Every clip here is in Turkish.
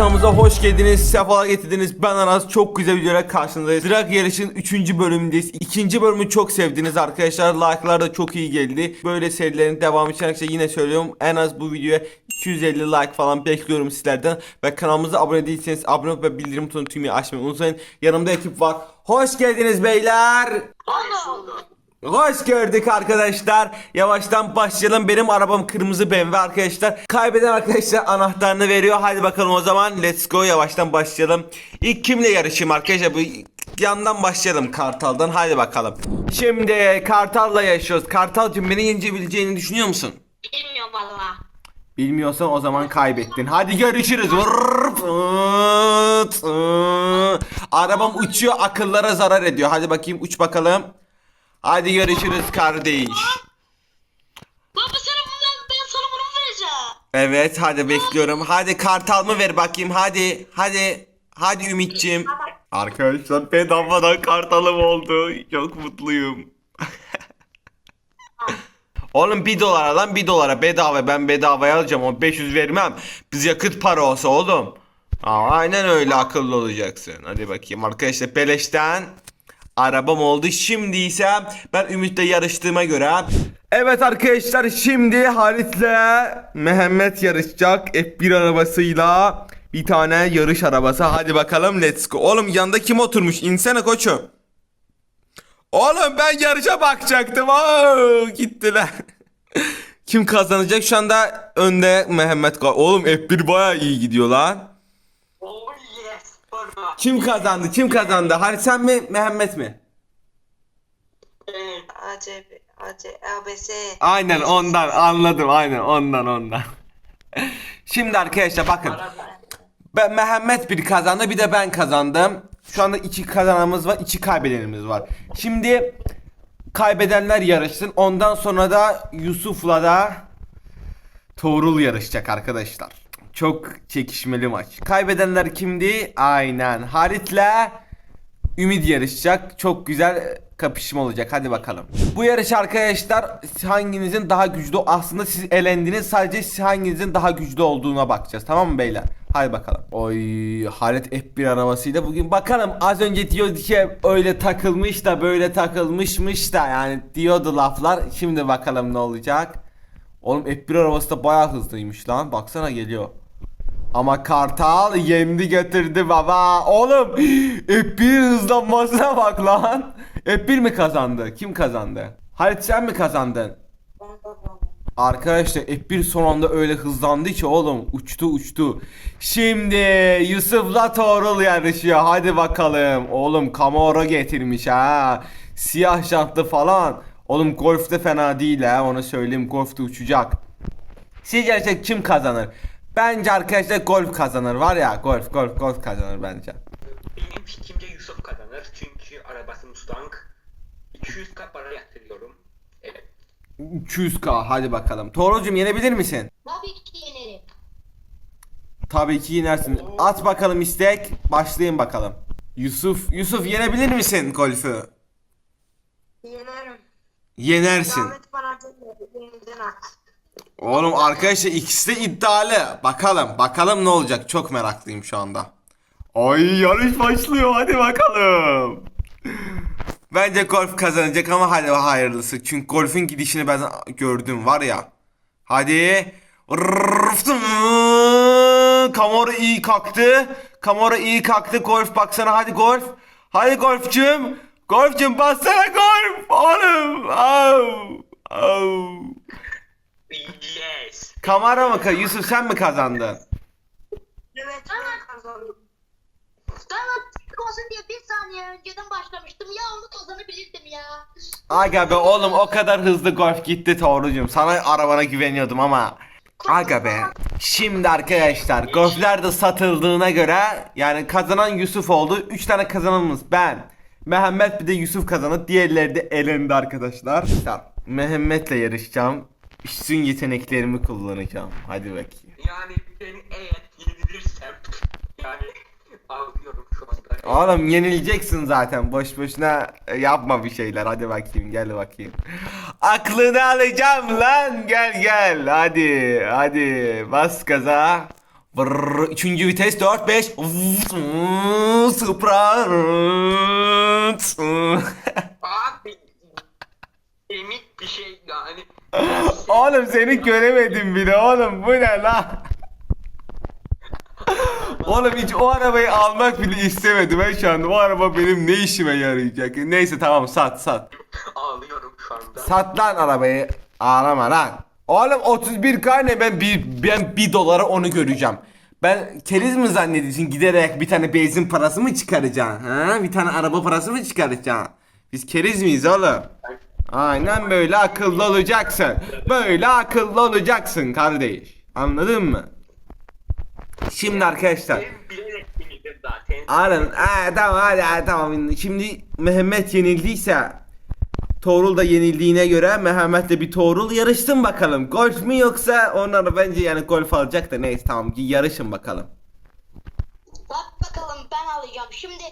kanalımıza hoş geldiniz. Sefalar getirdiniz. Ben Aras. Çok güzel videolar karşınızdayız. Drag yarışın 3. bölümündeyiz. İkinci bölümü çok sevdiniz arkadaşlar. Like'lar da çok iyi geldi. Böyle serilerin devamı için arkadaşlar yine söylüyorum. En az bu videoya 250 like falan bekliyorum sizlerden. Ve kanalımıza abone değilseniz abone olup ve bildirim butonunu tümüyle açmayı unutmayın. Yanımda ekip var. Hoş geldiniz beyler. Hoş gördük arkadaşlar. Yavaştan başlayalım. Benim arabam kırmızı BMW arkadaşlar. Kaybeden arkadaşlar anahtarını veriyor. Hadi bakalım o zaman. Let's go. Yavaştan başlayalım. İlk kimle yarışayım arkadaşlar? Bu yandan başlayalım Kartal'dan. Hadi bakalım. Şimdi Kartal'la yaşıyoruz. Kartal'cığım beni yenebileceğini düşünüyor musun? Bilmiyorum valla. Bilmiyorsan o zaman kaybettin. Hadi görüşürüz. Arabam uçuyor akıllara zarar ediyor. Hadi bakayım uç bakalım. Hadi görüşürüz kardeş. Baba sana bundan ben sana bunu vereceğim? Evet hadi bekliyorum. Hadi kartal mı ver bakayım hadi. Hadi. Hadi Ümit'ciğim. Arkadaşlar bedavadan kartalım oldu. Çok mutluyum. Oğlum 1 dolara lan 1 dolara bedava ben bedavaya alacağım o 500 vermem. Biz yakıt para olsa oğlum. Aa, aynen öyle akıllı olacaksın. Hadi bakayım arkadaşlar beleşten arabam oldu. Şimdi ise ben Ümit'le yarıştığıma göre Evet arkadaşlar şimdi Halit'le Mehmet yarışacak F1 arabasıyla bir tane yarış arabası. Hadi bakalım let's go. Oğlum yanda kim oturmuş? İnsene koçum. Oğlum ben yarışa bakacaktım. Aa, gittiler. Kim kazanacak? Şu anda önde Mehmet. Oğlum F1 baya iyi gidiyor lan. Kim kazandı? Kim kazandı? Halit sen mi Mehmet mi? ACB, AC, ABS. Aynen ondan anladım. Aynen ondan ondan. Şimdi arkadaşlar bakın. Ben Mehmet bir kazandı bir de ben kazandım. Şu anda iki kazananımız var, iki kaybedenimiz var. Şimdi kaybedenler yarışsın. Ondan sonra da Yusuf'la da Tuğrul yarışacak arkadaşlar. Çok çekişmeli maç. Kaybedenler kimdi? Aynen. Halit'le Ümit yarışacak. Çok güzel kapışma olacak. Hadi bakalım. Bu yarış arkadaşlar hanginizin daha güçlü aslında siz elendiniz. Sadece hanginizin daha güçlü olduğuna bakacağız. Tamam mı beyler? Hadi bakalım. Oy Halit F1 arabasıyla bugün bakalım az önce diyordu ki öyle takılmış da böyle takılmışmış da yani diyordu laflar. Şimdi bakalım ne olacak. Oğlum F1 arabası da bayağı hızlıymış lan. Baksana geliyor. Ama Kartal yendi götürdü baba. Oğlum F1 hızlanmasına bak lan. F1 mi kazandı? Kim kazandı? Halit sen mi kazandın? Arkadaşlar F1 son anda öyle hızlandı ki oğlum uçtu uçtu. Şimdi Yusuf'la Tuğrul yarışıyor. Hadi bakalım. Oğlum Camaro getirmiş ha. Siyah jantlı falan. Oğlum golf de fena değil ha onu söyleyeyim golf de uçacak. Sizce kim kazanır? Bence arkadaşlar golf kazanır var ya golf golf golf kazanır bence. Benim fikrimce Yusuf kazanır çünkü arabası Mustang. 200k para yatırıyorum. Evet. 200k hadi bakalım. Torucum yenebilir misin? Tabii ki yenerim. Tabii ki yenersin. At bakalım istek. Başlayın bakalım. Yusuf, Yusuf yenebilir misin golfü? Yenerim. Yenersin. bana yeniden at. Oğlum arkadaşlar ikisi de iddialı. Bakalım, bakalım ne olacak. Çok meraklıyım şu anda. Ay yarış başlıyor. Hadi bakalım. Bence golf kazanacak ama hadi hayırlısı. Çünkü golfün gidişini ben gördüm var ya. Hadi. Kamera iyi kalktı. Kamera iyi kalktı. Golf baksana hadi golf. Hadi golfçüm. Golfçüm bassana golf. Oğlum. Au. Au. Yes. Kamera mı ka- Yusuf sen mi kazandın? Evet ben kazandım. Ben attık olsun diye bir saniye önceden başlamıştım. Ya onu kazanabilirdim ya. Aga be oğlum o kadar hızlı golf gitti Torucum. Sana arabana güveniyordum ama. Aga be. Şimdi arkadaşlar golfler de satıldığına göre yani kazanan Yusuf oldu. 3 tane kazananımız ben. Mehmet bir de Yusuf kazandı. Diğerleri de elendi arkadaşlar. Mehmet'le yarışacağım. Üstün yeteneklerimi kullanacağım. Hadi bakayım. Yani beni eğer yenilirsem yani ağlıyorum şu anda. Oğlum yenileceksin zaten. Boş boşuna e, yapma bir şeyler. Hadi bakayım gel bakayım. Aklını alacağım lan. Gel gel. Hadi. Hadi. Bas gaza. Vırr, üçüncü vites 4 5 Supra Abi kemik bir şey yani. Oğlum seni göremedim bile oğlum bu ne lan? Oğlum hiç o arabayı almak bile istemedim ben şu anda. O araba benim ne işime yarayacak? Neyse tamam sat sat. Ağlıyorum şu anda. Sat lan arabayı. Ağlama lan. Oğlum 31 ne ben bir ben bir dolara onu göreceğim. Ben keriz mi zannediyorsun giderek bir tane benzin parası mı çıkaracaksın? Ha? Bir tane araba parası mı çıkaracaksın? Biz keriz miyiz oğlum? Aynen böyle akıllı olacaksın. Böyle akıllı olacaksın kardeş. Anladın mı? Şimdi arkadaşlar. Aynen. Aa, tamam hadi, hadi tamam. Şimdi Mehmet yenildiyse Tuğrul da yenildiğine göre Mehmet de bir Tuğrul yarışsın bakalım. Golf mü yoksa onlar bence yani golf alacak da neyse tamam yarışın bakalım. Bak bakalım ben alacağım. Şimdi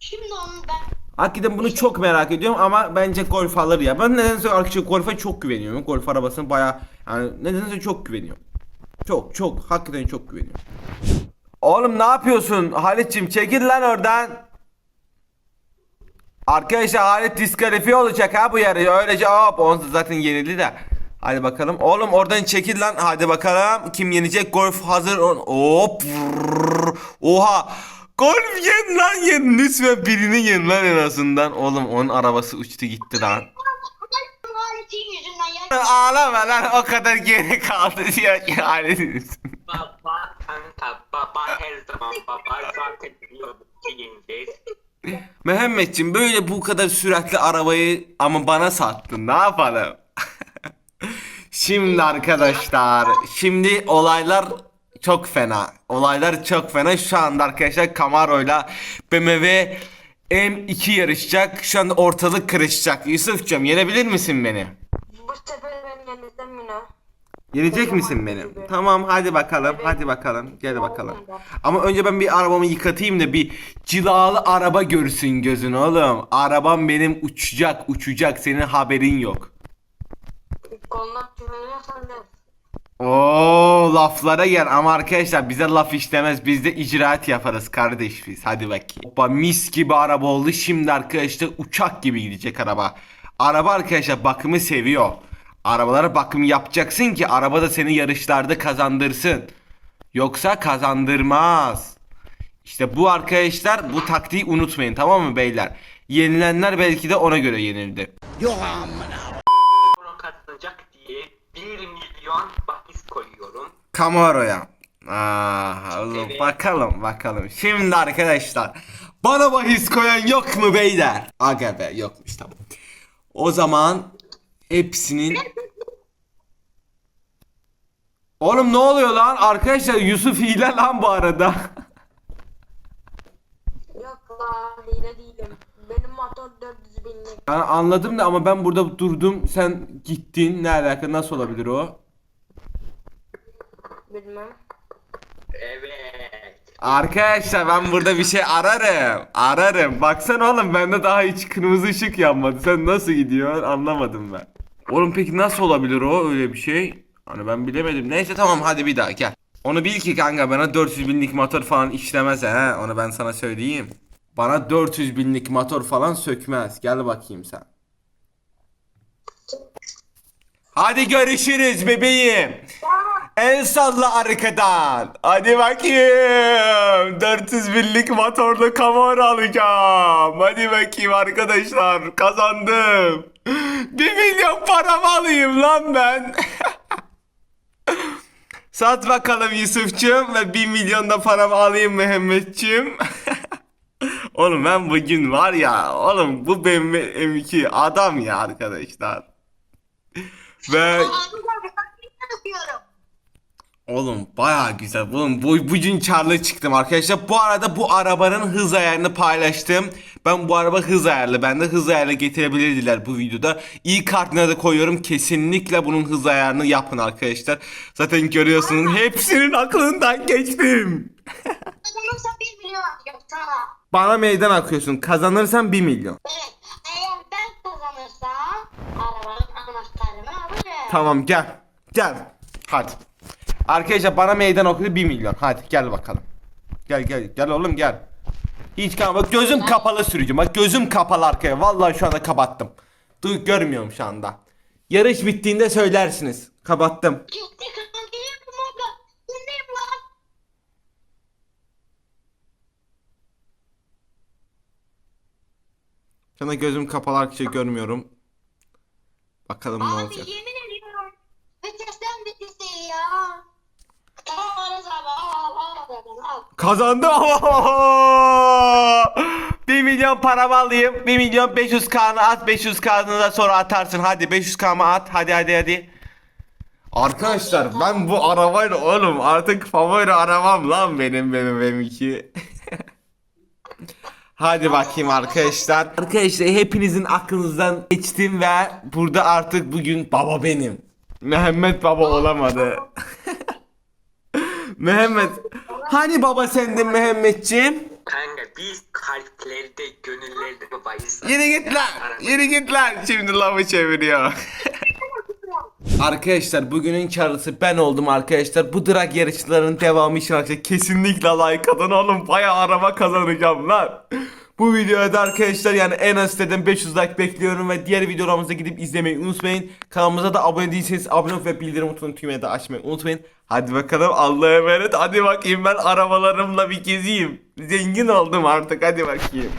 şimdi onun ben Hakikaten bunu çok merak ediyorum ama bence golf alır ya. Ben nedense arkadaşlar golfe çok güveniyorum. Golf arabasına baya yani nedense çok güveniyorum. Çok çok hakikaten çok güveniyorum. Oğlum ne yapıyorsun Halit'cim çekil lan oradan. Arkadaşlar Halit diskalifiye olacak ha bu yarı. Öylece hop onsuz zaten yenildi de. Hadi bakalım. Oğlum oradan çekil lan. Hadi bakalım. Kim yenecek? Golf hazır. Hop. Oha. Golf yen lan yen. Lütfen birini yen lan en azından. Oğlum onun arabası uçtu gitti lan. Yüzünden ya. Ağlama lan o kadar geri kaldı diyor ki Halit'in. Baba kanka baba her zaman baba zaten biliyordum ki yeneceğiz. Mehmetçim böyle bu kadar süratli arabayı ama bana sattın ne yapalım? şimdi arkadaşlar şimdi olaylar çok fena. Olaylar çok fena. Şu anda arkadaşlar Camaro'yla BMW M2 yarışacak. Şu anda ortalık karışacak. Yusuf'cum yenebilir misin beni? Bu sefer ben yenildim yine. Yenecek misin beni? Tamam hadi bakalım. Hadi bakalım. Gel bakalım. Ama önce ben bir arabamı yıkatayım da bir cilalı araba görsün gözün oğlum. Arabam benim uçacak, uçacak. Senin haberin yok. Koluna güveniyorsan de. Oo laflara gel ama arkadaşlar bize laf işlemez. Biz de icraat yaparız kardeş biz. Hadi bakayım. Hoppa mis gibi araba oldu. Şimdi arkadaşlar uçak gibi gidecek araba. Araba arkadaşlar bakımı seviyor. Arabalara bakım yapacaksın ki araba da seni yarışlarda kazandırsın. Yoksa kazandırmaz. İşte bu arkadaşlar bu taktiği unutmayın tamam mı beyler? Yenilenler belki de ona göre yenildi. Sonra kazanacak diye 1 milyon koyuyorum. Camaro'ya. Aa, oğlum bakalım bakalım. Şimdi arkadaşlar bana bahis koyan yok mu beyler? Aga be yokmuş tamam. O zaman hepsinin Oğlum ne oluyor lan? Arkadaşlar Yusuf hile lan bu arada. Yok la hile değilim. Benim motor 400 binlik. Yani anladım da ama ben burada durdum. Sen gittin. Ne alaka? Nasıl olabilir o? Bilmem. Evet. Arkadaşlar ben burada bir şey ararım. Ararım. Baksana oğlum bende daha hiç kırmızı ışık yanmadı. Sen nasıl gidiyor anlamadım ben. Oğlum peki nasıl olabilir o öyle bir şey? Hani ben bilemedim. Neyse tamam hadi bir daha gel. Onu bil ki kanka bana 400 binlik motor falan işlemez he. Onu ben sana söyleyeyim. Bana 400 binlik motor falan sökmez. Gel bakayım sen. Hadi görüşürüz bebeğim. El salla arkadan. Hadi bakayım. 400 binlik motorlu Camaro alacağım. Hadi bakayım arkadaşlar. Kazandım. 1 milyon paramı alayım lan ben. Sat bakalım Yusuf'cum ve 1 milyon da paramı alayım Mehmet'cim. oğlum ben bugün var ya oğlum bu BMW M2 adam ya arkadaşlar. Ve. Oğlum baya güzel. Oğlum bu bugün karlı çıktım arkadaşlar. Bu arada bu arabanın hız ayarını paylaştım. Ben bu araba hız ayarlı. Ben de hız ayarlı getirebilirdiler bu videoda. İyi kartına da koyuyorum. Kesinlikle bunun hız ayarını yapın arkadaşlar. Zaten görüyorsunuz hepsinin aklından geçtim. Kazanırsam 1 milyon atacağım sana. Bana meydan akıyorsun. Kazanırsan 1 milyon. Evet. Eğer ben kazanırsam arabanın anahtarını alırım. Tamam gel. Gel. Hadi. Arkadaşlar bana meydan okudu 1 milyon. Hadi gel bakalım. Gel gel gel oğlum gel. Hiç kalma. Bak gözüm kapalı sürücü. Bak gözüm kapalı arkaya. Vallahi şu anda kapattım. Duy görmüyorum şu anda. Yarış bittiğinde söylersiniz. Kapattım. Gitti kan geliyorum abla. Önündeyim lan. Şu anda gözüm kapalı arkadaşlar görmüyorum. Bakalım ne Abi olacak. yemin ediyorum. Vitesten vitesi ya. Al al al al. al. Kazandı. 1 milyon paramı alayım. 1 milyon 500 kanı at. 500 kanını da sonra atarsın. Hadi 500 kanı at. Hadi hadi hadi. Arkadaşlar ben bu arabayla oğlum artık favori arabam lan benim benim benimki. Hadi bakayım arkadaşlar. Arkadaşlar hepinizin aklınızdan geçtim ve burada artık bugün baba benim. Mehmet baba olamadı. Mehmet. Hani baba sendin Mehmetciğim? Kanka biz kalplerde, gönüllerde babayız. Yürü git lan. Yürü git lan. Şimdi lafı çeviriyor. Arkadaşlar bugünün karısı ben oldum arkadaşlar. Bu drag yarışlarının devamı için arkadaşlar kesinlikle like atın oğlum. Baya araba kazanacağım lan. Bu videoda arkadaşlar yani en az dedim 500 like bekliyorum ve diğer videolarımıza gidip izlemeyi unutmayın. Kanalımıza da abone değilseniz abone olup ve bildirim butonunu tümüne de açmayı unutmayın. Hadi bakalım Allah'a emanet. Hadi bakayım ben arabalarımla bir gezeyim. Zengin oldum artık hadi bakayım.